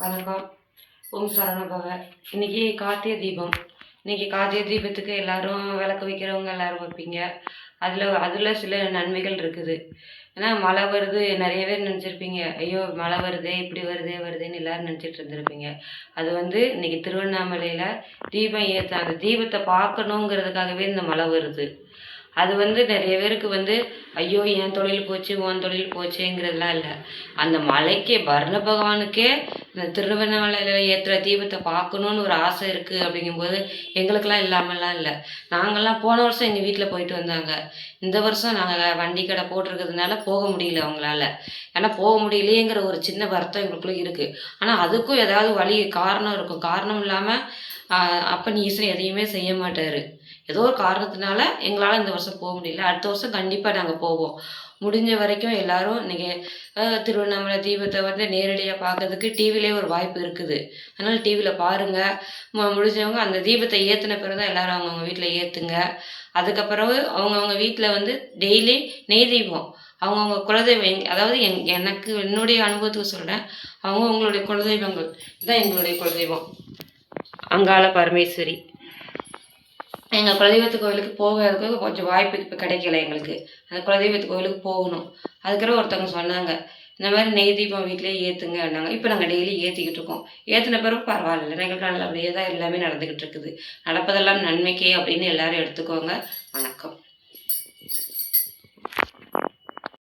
வணக்கம். ஓம் சரணபவ இன்னைக்கு கார்த்திகை தீபம். இன்னைக்கு கார்த்திகை தீபத்துக்கு எல்லாரும் விளக்கு வைக்கிறவங்க எல்லாரும் வைப்பீங்க. அதில் அதில் சில நன்மைகள் இருக்குது. ஏன்னா மழை வருது நிறைய பேர் நினச்சிருப்பீங்க. ஐயோ மழை வருதே இப்படி வருதே வருதேன்னு எல்லாரும் நினச்சிட்டு இருந்திருப்பீங்க. அது வந்து இன்னைக்கு திருவண்ணாமலையில் தீபம் ஏற்ற அந்த தீபத்தை பார்க்கணுங்கிறதுக்காகவே இந்த மழை வருது. அது வந்து நிறைய பேருக்கு வந்து ஐயோ என் தொழில் போச்சு உன் தொழில் போச்சுங்கிறதுலாம் இல்லை. அந்த மலைக்கே பரண பகவானுக்கே இந்த திருவண்ணாமலையில் ஏற்றுற தீபத்தை பார்க்கணுன்னு ஒரு ஆசை இருக்குது அப்படிங்கும்போது எங்களுக்கெல்லாம் இல்லாமல்லாம் இல்லை. நாங்கள்லாம் போன வருஷம் எங்கள் வீட்டில் போயிட்டு வந்தாங்க. இந்த வருஷம் நாங்கள் வண்டி கடை போட்டிருக்கிறதுனால போக முடியல அவங்களால. ஏன்னா போக முடியலையேங்கிற ஒரு சின்ன வருத்தம் எங்களுக்குள்ளே இருக்குது ஆனால் அதுக்கும் ஏதாவது வழி காரணம் இருக்கும். காரணம் இல்லாமல் அப்போ ஈஸ்வரன் எதையுமே செய்ய மாட்டார். ஏதோ ஒரு காரணத்தினால எங்களால் இந்த வருஷம் வருஷம் போக முடியல. அடுத்த வருஷம் கண்டிப்பாக நாங்கள் போவோம். முடிஞ்ச வரைக்கும் எல்லாரும் இன்னைக்கு திருவண்ணாமலை தீபத்தை வந்து நேரடியாக பார்க்கறதுக்கு டிவிலே ஒரு வாய்ப்பு இருக்குது. அதனால் டிவியில் பாருங்கள் முடிஞ்சவங்க அந்த தீபத்தை ஏற்றின பிறகு தான் எல்லோரும் அவங்கவுங்க வீட்டில் ஏற்றுங்க அதுக்கப்புறம் அவங்கவுங்க வீட்டில் வந்து டெய்லி நெய் தீபம். அவங்கவுங்க குலதெய்வம் எங் அதாவது எங் எனக்கு என்னுடைய அனுபவத்துக்கு சொல்கிறேன் அவங்க உங்களுடைய குலதெய்வங்கள். இதுதான் எங்களுடைய குலதெய்வம். அங்காள பரமேஸ்வரி. எங்கள் குலதெய்வத்து கோவிலுக்கு போகிறதுக்கு கொஞ்சம் வாய்ப்பு இப்போ கிடைக்கல எங்களுக்கு. அந்த குலதெய்வத்து கோவிலுக்கு போகணும். அதுக்கப்புறம் ஒருத்தவங்க சொன்னாங்க இந்த மாதிரி நெய் தீபம் வீட்டிலேயே ஏற்றுங்கன்னாங்க இப்போ நாங்கள் டெய்லி ஏற்றிக்கிட்டு இருக்கோம். ஏற்றின பிறகு பரவாயில்ல எங்களுக்கு நல்லபடியாக தான் எல்லாமே நடந்துக்கிட்டு இருக்குது. நடப்பதெல்லாம் நன்மைக்கே அப்படின்னு எல்லாரும் எடுத்துக்கோங்க. வணக்கம்.